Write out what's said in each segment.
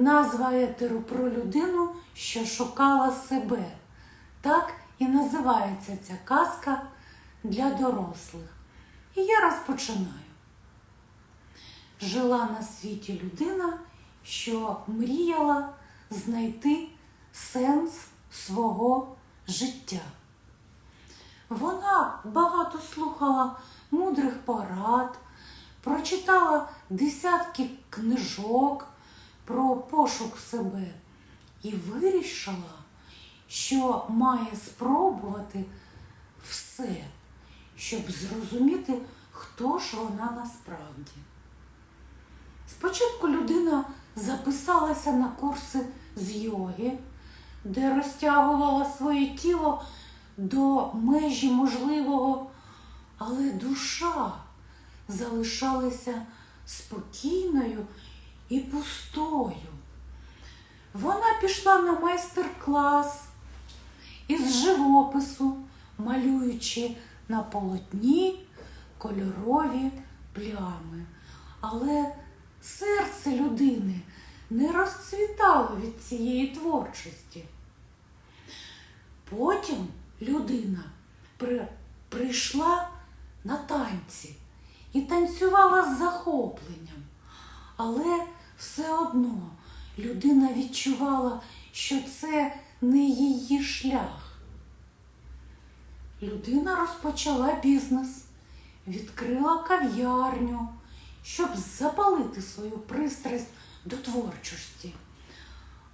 назва етеру про людину, що шукала себе. Так і називається ця казка для дорослих. І я розпочинаю. Жила на світі людина, що мріяла знайти сенс свого життя. Вона багато слухала мудрих порад, прочитала десятки книжок про пошук себе і вирішила, що має спробувати все, щоб зрозуміти, хто ж вона насправді. Спочатку людина записалася на курси з йоги, де розтягувала своє тіло до межі можливого, але душа залишалася спокійною і пустою. Вона пішла на майстер-клас із живопису, малюючи на полотні кольорові плями. Але серце людини не розцвітало від цієї творчості. Потім людина при, прийшла на танці і танцювала з захопленням, але все одно людина відчувала, що це не її шлях. Людина розпочала бізнес, відкрила кав'ярню, щоб запалити свою пристрасть до творчості.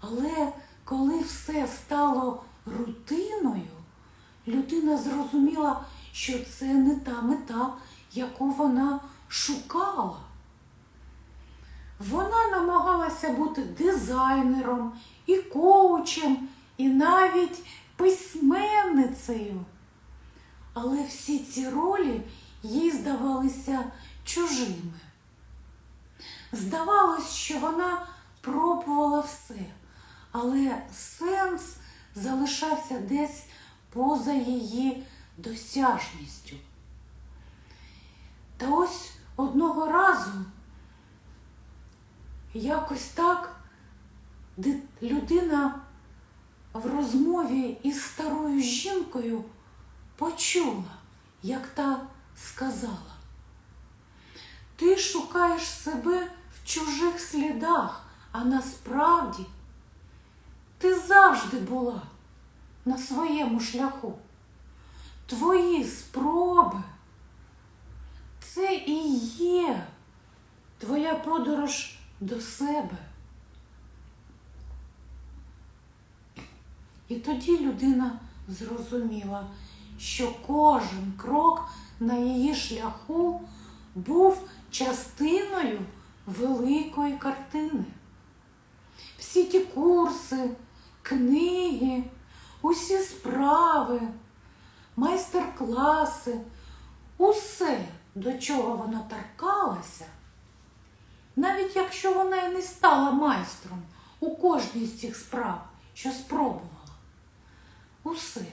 Але коли все стало рутиною, людина зрозуміла, що це не та мета, яку вона шукала. Вона намагалася бути дизайнером і коучем, і навіть письменницею. Але всі ці ролі їй здавалися чужими. Здавалось, що вона пробувала все, але сенс залишався десь поза її досяжністю. Та ось одного разу якось так людина в розмові із старою жінкою почула, як та сказала. Ти шукаєш себе в чужих слідах, а насправді ти завжди була на своєму шляху. Твої спроби це і є твоя подорож до себе. І тоді людина зрозуміла, що кожен крок на її шляху був частиною великої картини. Всі ті курси, книги, усі справи, майстер-класи, усе, до чого вона торкалася, навіть якщо вона і не стала майстром у кожній з цих справ, що спробувала, усе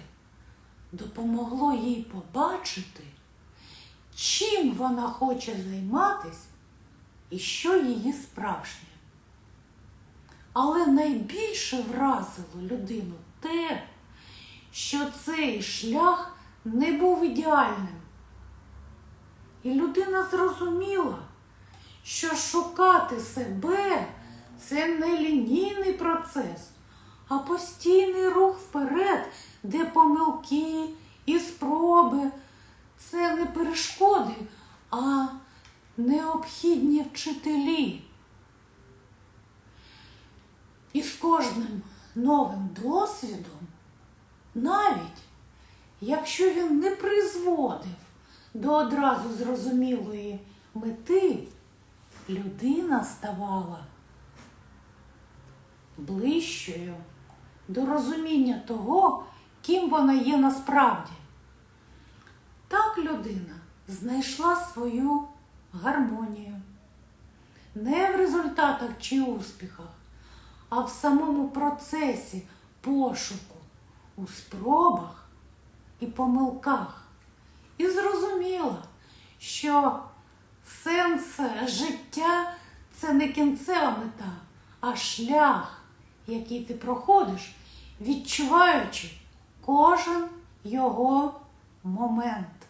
допомогло їй побачити, чим вона хоче займатись і що її справжнє. Але найбільше вразило людину те, що цей шлях не був ідеальним. І людина зрозуміла, що шукати себе це не лінійний процес, а постійний рух вперед, де помилки і спроби це не перешкоди, а необхідні вчителі. І з кожним новим досвідом, навіть якщо він не призводив до одразу зрозумілої мети, людина ставала ближчою до розуміння того, ким вона є насправді. Так людина знайшла свою гармонію. Не в результатах чи успіхах, а в самому процесі пошуку, у спробах і помилках. І зрозуміла, що сенс життя це не кінцева мета, а шлях, який ти проходиш, відчуваючи кожен його момент.